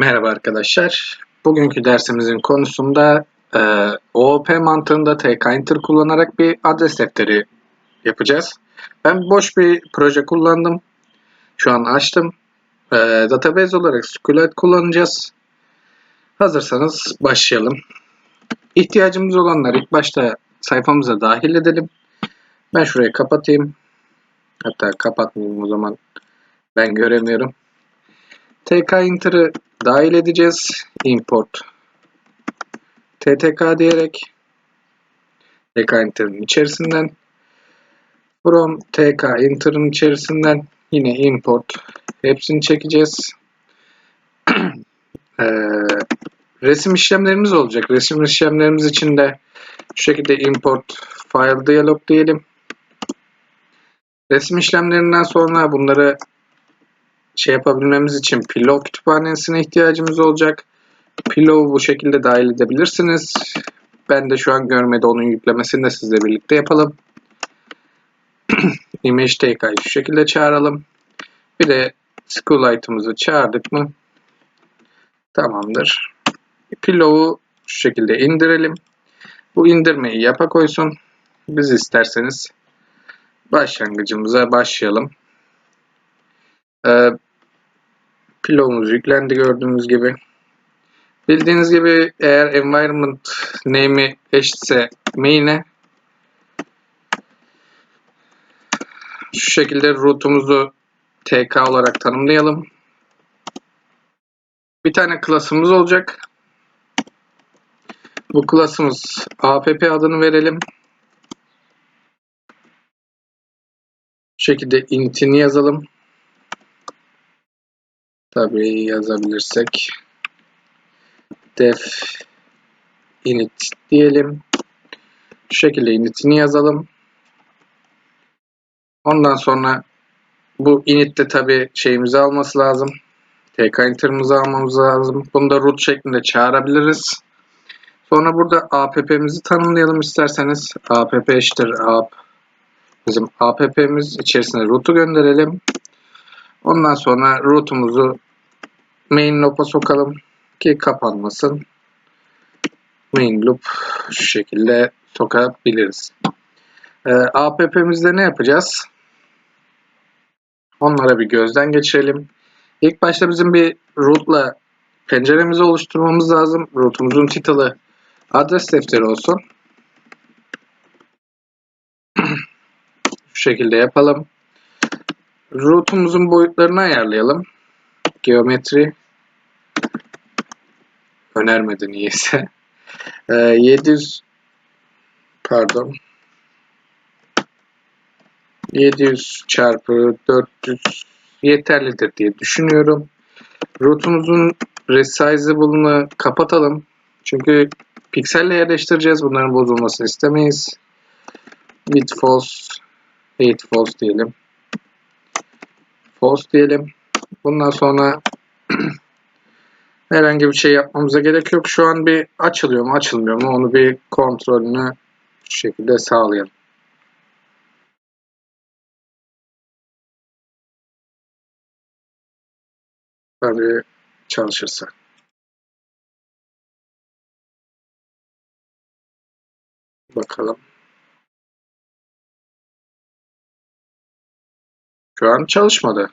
Merhaba arkadaşlar. Bugünkü dersimizin konusunda e, OOP mantığında tkinter kullanarak bir adres defteri yapacağız. Ben boş bir proje kullandım. Şu an açtım. E, database olarak SQLite kullanacağız. Hazırsanız başlayalım. İhtiyacımız olanları ilk başta sayfamıza dahil edelim. Ben şurayı kapatayım. Hatta kapatmayayım o zaman. Ben göremiyorum. Tkinter'ı dahil edeceğiz. Import ttk diyerek tk inter'ın içerisinden from tk inter'ın içerisinden yine import hepsini çekeceğiz. ee, resim işlemlerimiz olacak. Resim işlemlerimiz için de şu şekilde import file dialog diyelim. Resim işlemlerinden sonra bunları şey yapabilmemiz için pillow kütüphanesine ihtiyacımız olacak. Pillow'u bu şekilde dahil edebilirsiniz. Ben de şu an görmedi onun yüklemesini de sizle birlikte yapalım. Image TK'yı şu şekilde çağıralım. Bir de SQLite'ımızı çağırdık mı? Tamamdır. Pillow'u şu şekilde indirelim. Bu indirmeyi yapa koysun. Biz isterseniz başlangıcımıza başlayalım. Ee, Pillow'umuz yüklendi gördüğünüz gibi. Bildiğiniz gibi eğer environment name'i eşitse main'e şu şekilde root'umuzu tk olarak tanımlayalım. Bir tane klasımız olacak. Bu klasımız app adını verelim. Şu şekilde init'ini yazalım. Tabii yazabilirsek def init diyelim. Şu şekilde init'ini yazalım. Ondan sonra bu init'te tabi şeyimizi alması lazım. TK inter'ımızı almamız lazım. Bunu da root şeklinde çağırabiliriz. Sonra burada app'mizi tanımlayalım isterseniz. app eşittir app. Bizim app'miz içerisine root'u gönderelim. Ondan sonra root'umuzu main loop'a sokalım ki kapanmasın. Main loop şu şekilde sokabiliriz. E, APP'mizde ne yapacağız? Onlara bir gözden geçirelim. İlk başta bizim bir root'la penceremizi oluşturmamız lazım. Root'umuzun title'ı adres defteri olsun. şu şekilde yapalım. Route'umuzun boyutlarını ayarlayalım. Geometri önermedi niyeyse. Ee, 700 pardon 700 çarpı 400 yeterlidir diye düşünüyorum. Route'umuzun resizable'ını kapatalım. Çünkü pikselle yerleştireceğiz. Bunların bozulmasını istemeyiz. With false, height false diyelim false diyelim. Bundan sonra herhangi bir şey yapmamıza gerek yok. Şu an bir açılıyor mu açılmıyor mu onu bir kontrolünü şu şekilde sağlayalım. Tabii çalışırsa. Bakalım. Şu an çalışmadı.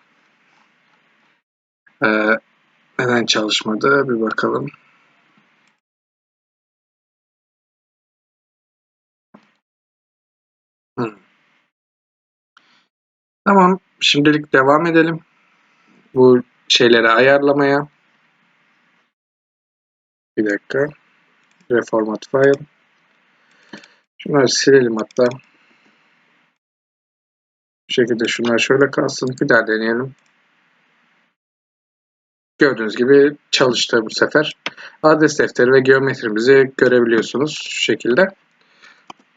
Ee, neden çalışmadı? Bir bakalım. Hmm. Tamam. Şimdilik devam edelim. Bu şeyleri ayarlamaya. Bir dakika. Reformat file. Şunları silelim hatta. Bu şekilde şunlar şöyle kalsın. Bir daha deneyelim. Gördüğünüz gibi çalıştı bu sefer. Adres defteri ve geometrimizi görebiliyorsunuz şu şekilde.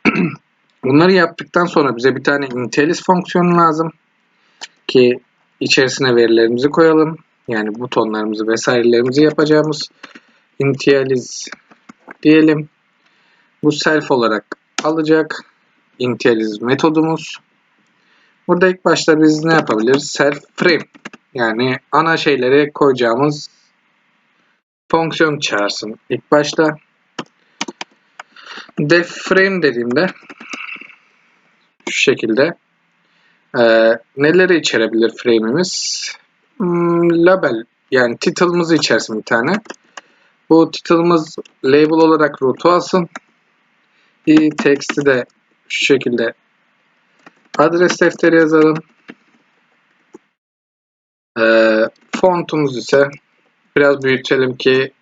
Bunları yaptıktan sonra bize bir tane Intelis fonksiyonu lazım. Ki içerisine verilerimizi koyalım. Yani butonlarımızı vesairelerimizi yapacağımız Initializ diyelim. Bu self olarak alacak. Initializ metodumuz. Burada ilk başta biz ne yapabiliriz? Self frame. Yani ana şeyleri koyacağımız fonksiyon çağırsın ilk başta. Def frame dediğimde şu şekilde e, neleri içerebilir frame'imiz? Hmm, label yani title'ımızı içersin bir tane. Bu title'ımız label olarak root'u alsın. i text'i de şu şekilde adres defteri yazalım. E, fontumuz ise biraz büyütelim ki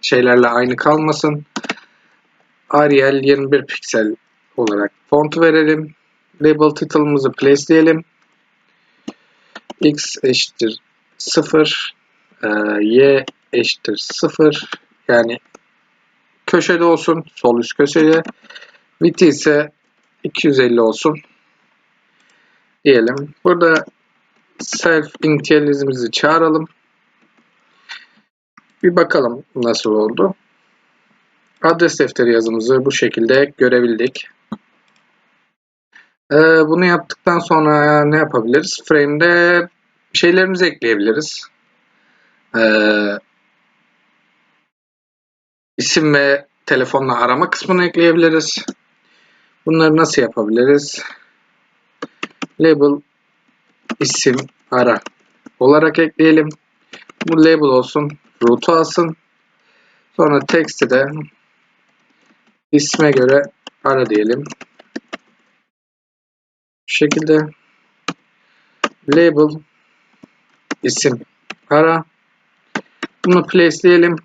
şeylerle aynı kalmasın. Arial 21 piksel olarak fontu verelim. Label title'ımızı placeleyelim. x eşittir 0 e, y eşittir 0 yani köşede olsun sol üst köşede width ise 250 olsun diyelim. Burada self initializimizi çağıralım. Bir bakalım nasıl oldu. Adres defteri yazımızı bu şekilde görebildik. Ee, bunu yaptıktan sonra ne yapabiliriz? Frame'de şeylerimizi ekleyebiliriz. Ee, isim ve telefonla arama kısmını ekleyebiliriz. Bunları nasıl yapabiliriz? Label isim ara olarak ekleyelim. Bu label olsun. Root'u alsın. Sonra text'i de isme göre ara diyelim. Bu şekilde label isim ara bunu placeleyelim.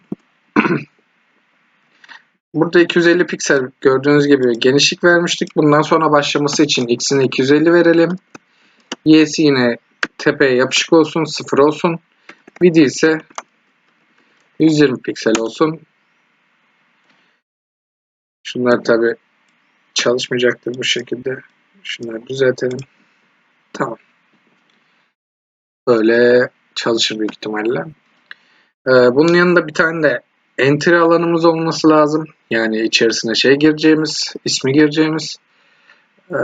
Burada 250 piksel gördüğünüz gibi genişlik vermiştik. Bundan sonra başlaması için x'ine 250 verelim. Y'si yine tepeye yapışık olsun, 0 olsun. Width ise 120 piksel olsun. Şunlar tabi çalışmayacaktır bu şekilde. Şunları düzeltelim. Tamam. Böyle çalışır büyük ihtimalle. Ee, bunun yanında bir tane de entry alanımız olması lazım. Yani içerisine şey gireceğimiz, ismi gireceğimiz e,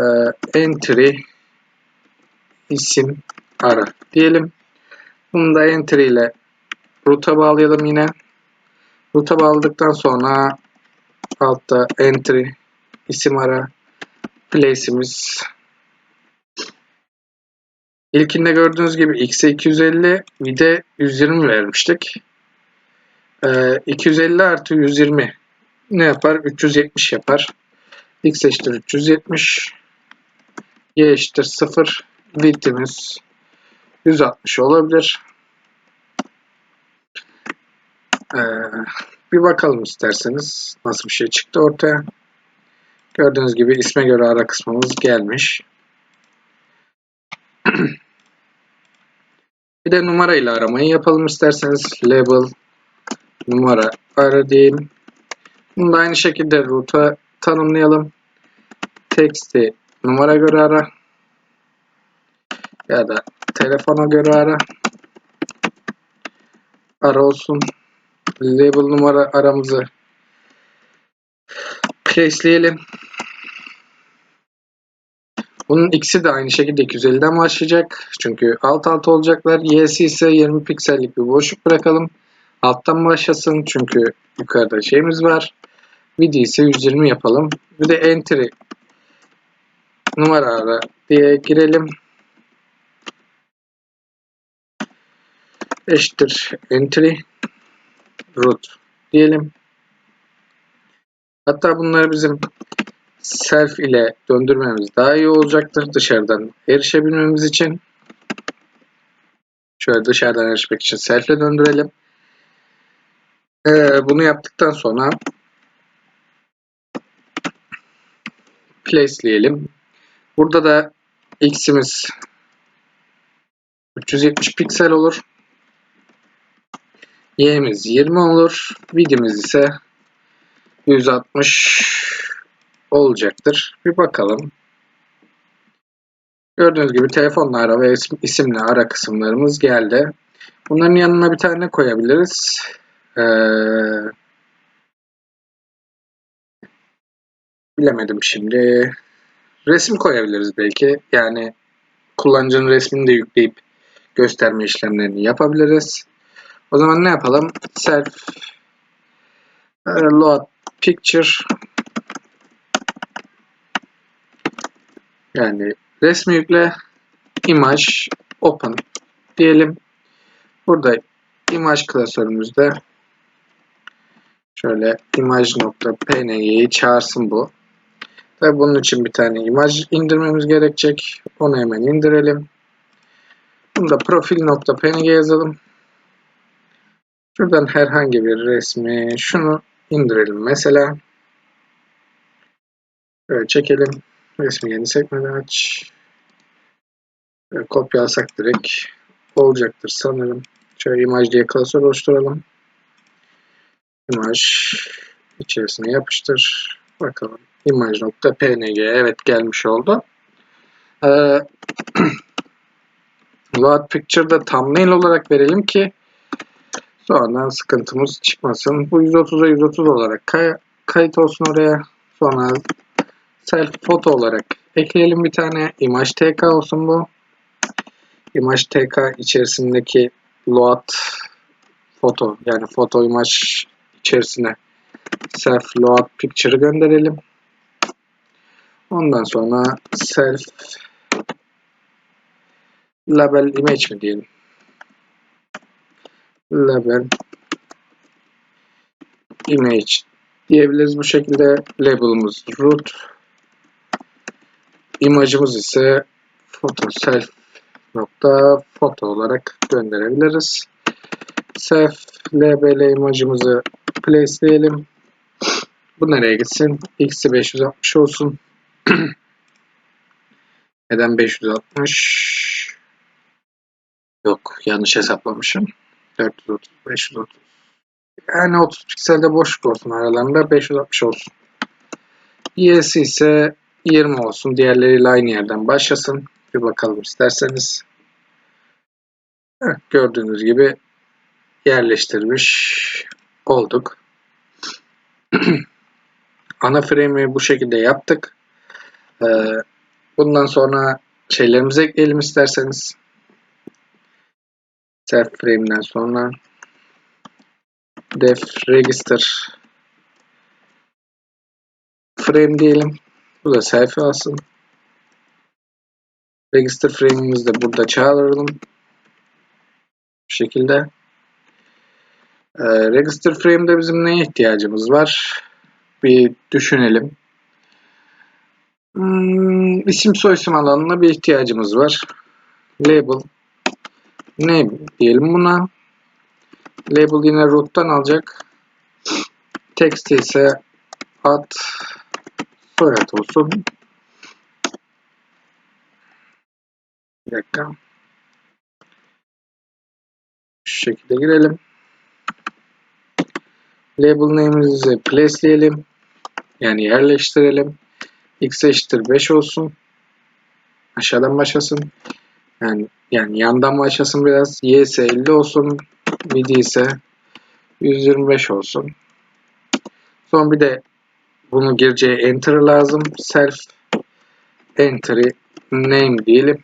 entry isim ara diyelim. Bunu da entry ile root'a bağlayalım yine. Root'a bağladıktan sonra altta entry isim ara place'imiz İlkinde gördüğünüz gibi x'e 250 bir de 120 vermiştik. Ee, 250 artı 120 ne yapar? 370 yapar. x eşittir 370 y eşittir 0 width'imiz 160 olabilir. Ee, bir bakalım isterseniz nasıl bir şey çıktı ortaya. Gördüğünüz gibi isme göre ara kısmımız gelmiş. bir de numara ile aramayı yapalım isterseniz. Label numara ara diyeyim. Bunu da aynı şekilde root'a tanımlayalım. Text'i numara göre ara. Ya da telefona göre ara. Ara olsun. Label numara aramızı placeleyelim. Bunun ikisi de aynı şekilde 250'den başlayacak. Çünkü alt alta olacaklar. Y'si ise 20 piksellik bir boşluk bırakalım. Alttan başlasın çünkü yukarıda şeyimiz var. Video ise 120 yapalım. Bir de entry numara diye girelim. Eşittir entry root diyelim. Hatta bunları bizim self ile döndürmemiz daha iyi olacaktır dışarıdan erişebilmemiz için. Şöyle dışarıdan erişmek için self ile döndürelim. Ee, bunu yaptıktan sonra placeleyelim. Burada da x'imiz 370 piksel olur. Y'miz 20 olur. Vidimiz ise 160 olacaktır. Bir bakalım. Gördüğünüz gibi telefonla ara ve isimle ara kısımlarımız geldi. Bunların yanına bir tane koyabiliriz. Ee, bilemedim şimdi. Resim koyabiliriz belki. Yani kullanıcının resmini de yükleyip gösterme işlemlerini yapabiliriz. O zaman ne yapalım? Self Ee, load picture yani resmi yükle image open diyelim. Burada image klasörümüzde şöyle image.png'yi çağırsın bu. Ve bunun için bir tane imaj indirmemiz gerekecek. Onu hemen indirelim. Bunu da profil.png yazalım. Şuradan herhangi bir resmi şunu indirelim mesela. Böyle çekelim. Resmi yeni sekmeden aç. Böyle kopyalasak direkt olacaktır sanırım. Şöyle imaj diye klasör oluşturalım. İmaj içerisine yapıştır. Bakalım. Image.png evet gelmiş oldu. Ee, Load Picture'da thumbnail olarak verelim ki sonradan sıkıntımız çıkmasın. Bu 130'a 130 olarak kay kayıt olsun oraya. Sonra self foto olarak ekleyelim bir tane. Image TK olsun bu. Image TK içerisindeki load foto yani foto image içerisine self load picture'ı gönderelim. Ondan sonra self label image mi diyelim? Label image diyebiliriz bu şekilde. Label'ımız root. imajımız ise photo self nokta foto olarak gönderebiliriz. Self label imajımızı place'leyelim. Bu nereye gitsin? X'i 560 olsun. Neden 560? Yok yanlış hesaplamışım. 430, 530. Yani 30 pikselde boşluk olsun aralarında 560 olsun. Y'si ise 20 olsun. Diğerleriyle aynı yerden başlasın. Bir bakalım isterseniz. Heh, gördüğünüz gibi yerleştirmiş olduk. Ana frame'i bu şekilde yaptık. Ee, bundan sonra şeylerimizi ekleyelim isterseniz. Self frame'den sonra def register frame diyelim. Bu da selfie alsın. Register frame'imizi de burada çağıralım. Bu şekilde. Ee, register frame'de bizim neye ihtiyacımız var? Bir düşünelim. Hmm, isim soyisim alanına bir ihtiyacımız var. Label ne diyelim buna. Label yine root'tan alacak. Text ise ad soyad olsun. Bir dakika. Şu şekilde girelim. Label name'imizi place'leyelim. Yani yerleştirelim. x eşittir 5 olsun. Aşağıdan başlasın. Yani yani yandan başlasın biraz. y ise 50 olsun. midi ise 125 olsun. Son bir de bunu gireceği enter lazım. Self entry name diyelim.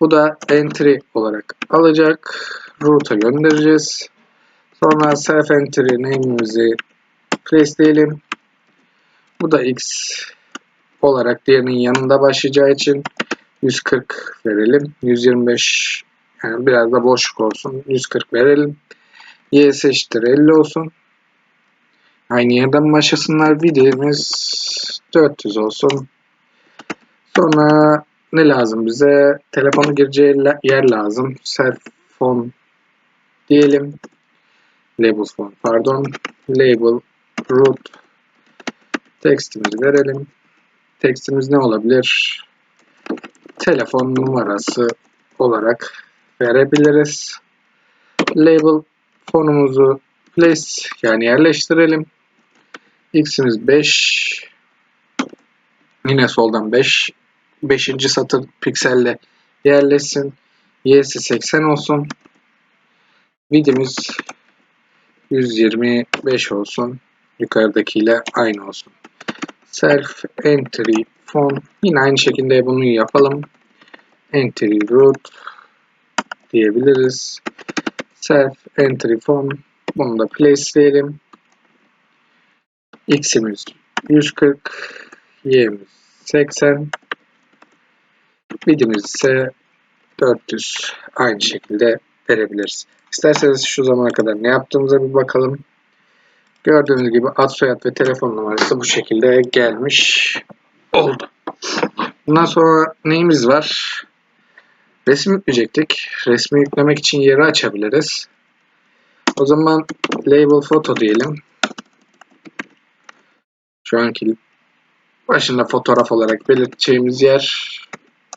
Bu da entry olarak alacak. Root'a göndereceğiz. Sonra self entry name'imizi place diyelim. Bu da x olarak diğerinin yanında başlayacağı için 140 verelim. 125 yani biraz da boşluk olsun. 140 verelim. Y eşittir 50 olsun. Aynı yerden başlasınlar. Videomuz 400 olsun. Sonra ne lazım bize? Telefonu gireceği yer lazım. Self phone diyelim. Label phone pardon. Label root textimizi verelim. Textimiz ne olabilir? Telefon numarası olarak verebiliriz. Label fonumuzu place yani yerleştirelim. X'imiz 5. Yine soldan 5. 5. satır pikselle yerleşsin. Y'si 80 olsun. Vidimiz 125 olsun. Yukarıdakiyle aynı olsun. Self entry font. Yine aynı şekilde bunu yapalım. Entry root diyebiliriz. Self entry font. Bunu da place'leyelim. x'imiz 140, y'imiz 80, midimiz ise 400 aynı şekilde verebiliriz. İsterseniz şu zamana kadar ne yaptığımıza bir bakalım. Gördüğünüz gibi ad soyad ve telefon numarası bu şekilde gelmiş oldu. Bundan sonra neyimiz var? Resim yükleyecektik. Resmi yüklemek için yeri açabiliriz. O zaman label foto diyelim. Şu anki başında fotoğraf olarak belirteceğimiz yer.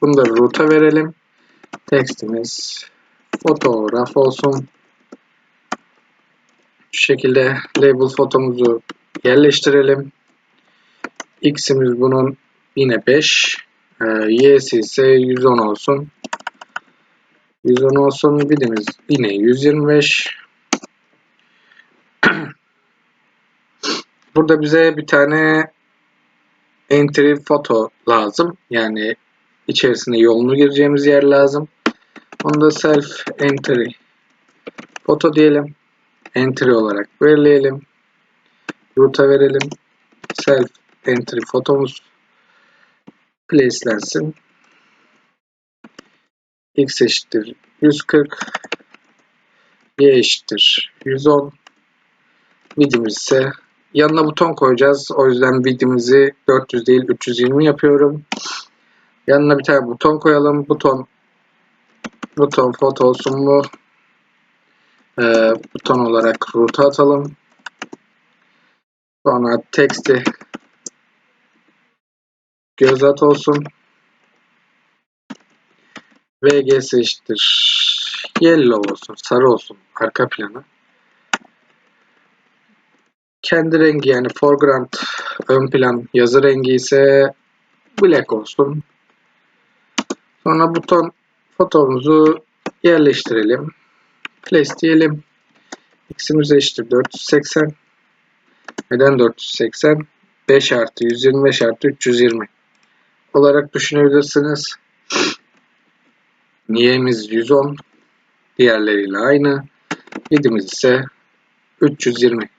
Bunu da root'a verelim. Tekstimiz fotoğraf olsun. Şu şekilde label fotomuzu yerleştirelim. X'imiz bunun yine 5. Ee, Y'si ise 110 olsun. 110 olsun. Birimiz yine 125. Burada bize bir tane entry foto lazım. Yani içerisine yolunu gireceğimiz yer lazım. Onu da self entry foto diyelim. Entry olarak belirleyelim. Root'a verelim. Self entry fotomuz placelensin. X eşittir 140 Y eşittir 110 Vidimiz ise yanına buton koyacağız. O yüzden vidimizi 400 değil 320 yapıyorum. Yanına bir tane buton koyalım. Buton buton foto olsun mu? Ee, buton olarak root'a atalım. Sonra teksti göz at olsun. VGS eşittir. Yellow olsun, sarı olsun arka planı. Kendi rengi yani foreground ön plan yazı rengi ise black olsun. Sonra buton fotomuzu yerleştirelim. Place diyelim. X'imiz eşittir 480. Neden 480? 5 artı 125 artı 320 olarak düşünebilirsiniz. Y'miz 110. Diğerleriyle aynı. 7'miz ise 320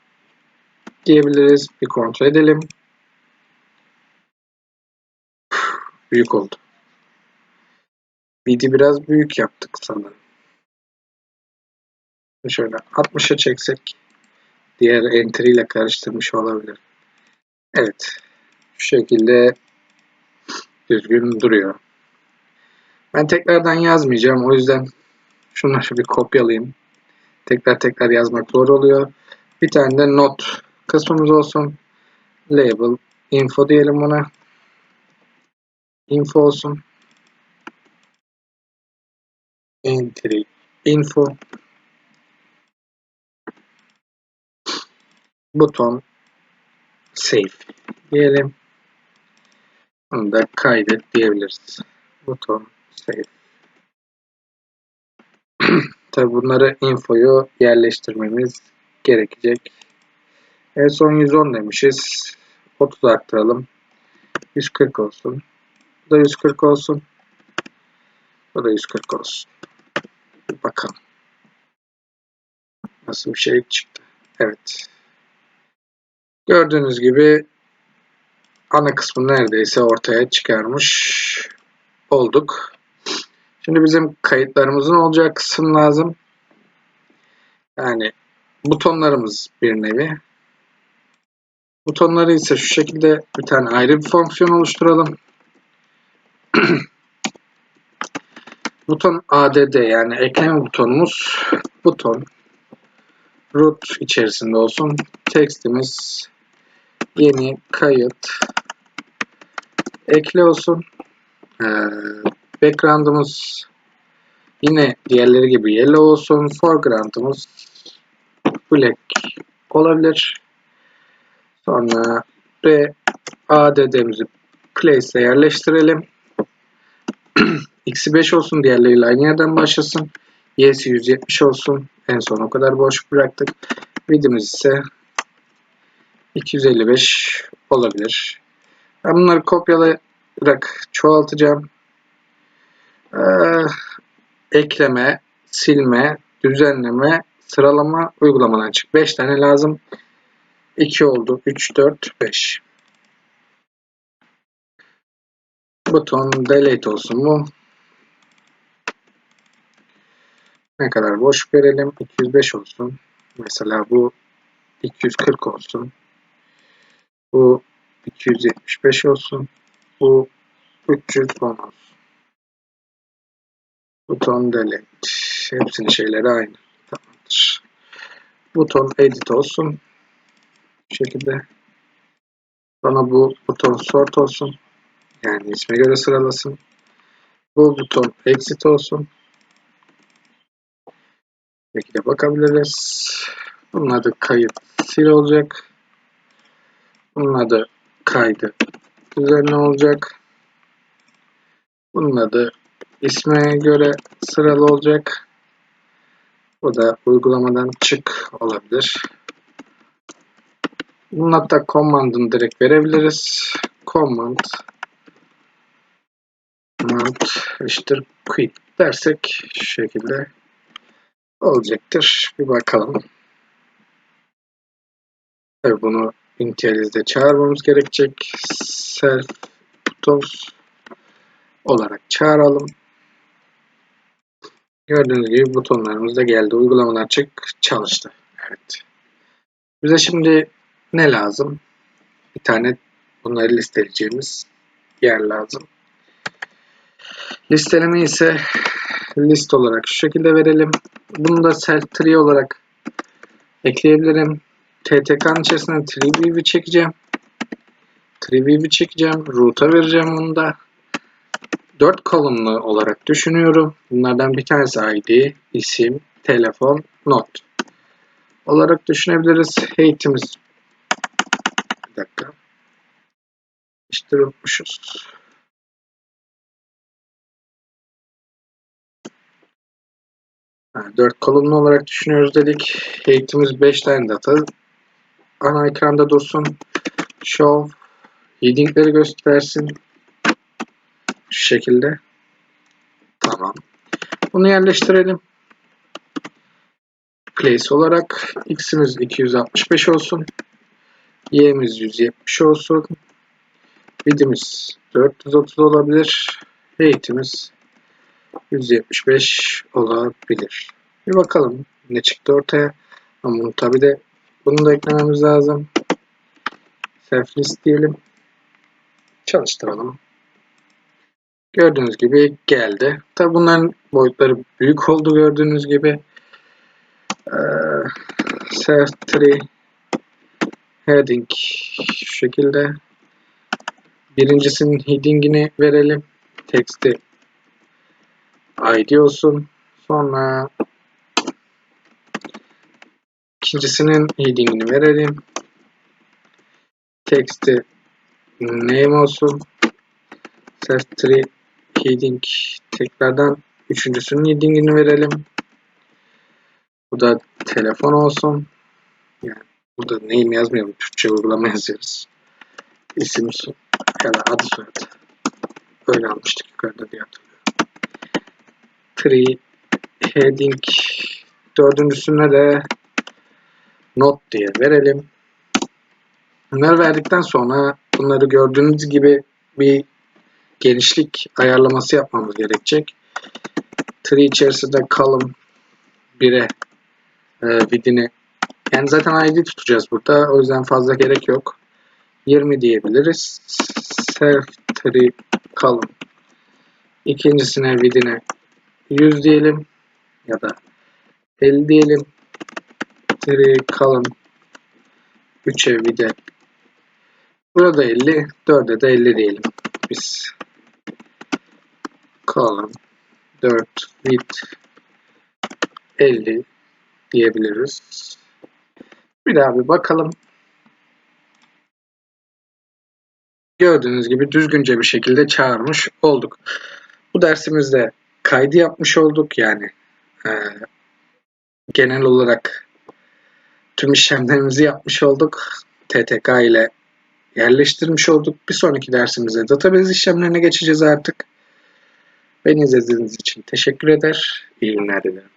diyebiliriz. Bir kontrol edelim. Büyük oldu. Bidi biraz büyük yaptık sanırım. Şöyle 60'a çeksek diğer entry ile karıştırmış olabilir. Evet. Şu şekilde düzgün duruyor. Ben tekrardan yazmayacağım. O yüzden şunları bir kopyalayayım. Tekrar tekrar yazmak zor oluyor. Bir tane de not kısmımız olsun. Label info diyelim buna. Info olsun. İnfo. Buton save diyelim. Bunu da kaydet diyebiliriz. Buton save. Tabi bunları infoyu yerleştirmemiz gerekecek. En son 110 demişiz. 30 arttıralım. 140 olsun. Bu da 140 olsun. Bu da 140 olsun. Bakalım. Nasıl bir şey çıktı. Evet. Gördüğünüz gibi ana kısmı neredeyse ortaya çıkarmış olduk. Şimdi bizim kayıtlarımızın olacağı kısım lazım. Yani butonlarımız bir nevi. Butonları ise şu şekilde bir tane ayrı bir fonksiyon oluşturalım. Buton add yani ekleme butonumuz buton root içerisinde olsun. Tekstimiz yeni kayıt ekle olsun. Ee, background'ımız yine diğerleri gibi yellow olsun. Foreground'ımız black olabilir. Sonra ve add'mizi place'e yerleştirelim. X'i 5 olsun. Diğerleriyle aynı yerden başlasın. Y'si 170 olsun. En son o kadar boş bıraktık. Vidimiz ise 255 olabilir. Ben bunları kopyalayarak çoğaltacağım. Ee, ekleme, silme, düzenleme, sıralama uygulamadan çık. 5 tane lazım. 2 oldu. 3, 4, 5. Buton delete olsun mu? Ne kadar boş verelim? 205 olsun. Mesela bu 240 olsun. Bu 275 olsun. Bu 310 olsun. Buton delete. Hepsinin şeyleri aynı. Tamamdır. Buton edit olsun. Bu şekilde. Sonra bu buton sort olsun. Yani isme göre sıralasın. Bu buton exit olsun. Belki de bakabiliriz. Bunun adı kayıt sil olacak. Bunun adı kaydı düzenli olacak. Bunun adı isme göre sıralı olacak. Bu da uygulamadan çık olabilir. Bunun hatta command'ını direkt verebiliriz. Command command eşittir quit dersek şu şekilde olacaktır. Bir bakalım. Tabii bunu initialize'de çağırmamız gerekecek. Self buttons olarak çağıralım. Gördüğünüz gibi butonlarımız da geldi. Uygulamadan çık çalıştı. Evet. Bize şimdi ne lazım? Bir tane bunları listeleyeceğimiz yer lazım. Listeleme ise list olarak şu şekilde verelim. Bunu da self tree olarak ekleyebilirim. TTK'nın içerisine tree view'i çekeceğim. Tree view'i çekeceğim. Root'a vereceğim bunu da. 4 kolumlu olarak düşünüyorum. Bunlardan bir tanesi ID, isim, telefon, not olarak düşünebiliriz. Eğitimiz bir dakika. İşte unutmuşuz. Ha, 4 kolumlu olarak düşünüyoruz dedik. Eğitimiz 5 tane data ana ekranda dursun. Show headingleri göstersin. Şu şekilde. Tamam. Bunu yerleştirelim. Place olarak x'imiz 265 olsun. y'miz 170 olsun. Width'imiz 430 olabilir. Height'imiz 175 olabilir. Bir bakalım ne çıktı ortaya. Ama bunu tabi de bunu da eklememiz lazım. Self list diyelim. Çalıştıralım. Gördüğünüz gibi geldi. Tabi bunların boyutları büyük oldu gördüğünüz gibi. Ee, self tree heading şu şekilde. Birincisinin headingini verelim. Text'i ID olsun. Sonra ikincisinin headingini verelim. Text'i name olsun. Self tree heading tekrardan üçüncüsünün headingini verelim. Bu da telefon olsun. Yani burada name yazmayalım. Türkçe uygulama yazıyoruz. İsim ya da adı soyadı. Böyle almıştık yukarıda diye hatırlıyorum. Tree heading dördüncüsüne de not diye verelim. Bunları verdikten sonra bunları gördüğünüz gibi bir genişlik ayarlaması yapmamız gerekecek. Tree içerisinde column 1'e e, width'ini yani zaten ID tutacağız burada. O yüzden fazla gerek yok. 20 diyebiliriz. Self tree column. İkincisine width'ine 100 diyelim. Ya da 50 diyelim. Tree column 3'e width'e Burada 50, 4'e de 50 diyelim. Biz column 4 width 50 diyebiliriz. Bir daha bir bakalım. Gördüğünüz gibi düzgünce bir şekilde çağırmış olduk. Bu dersimizde kaydı yapmış olduk. Yani e, genel olarak tüm işlemlerimizi yapmış olduk. TTK ile yerleştirmiş olduk. Bir sonraki dersimizde database işlemlerine geçeceğiz artık. Beni izlediğiniz için teşekkür eder. İyi günler dilerim.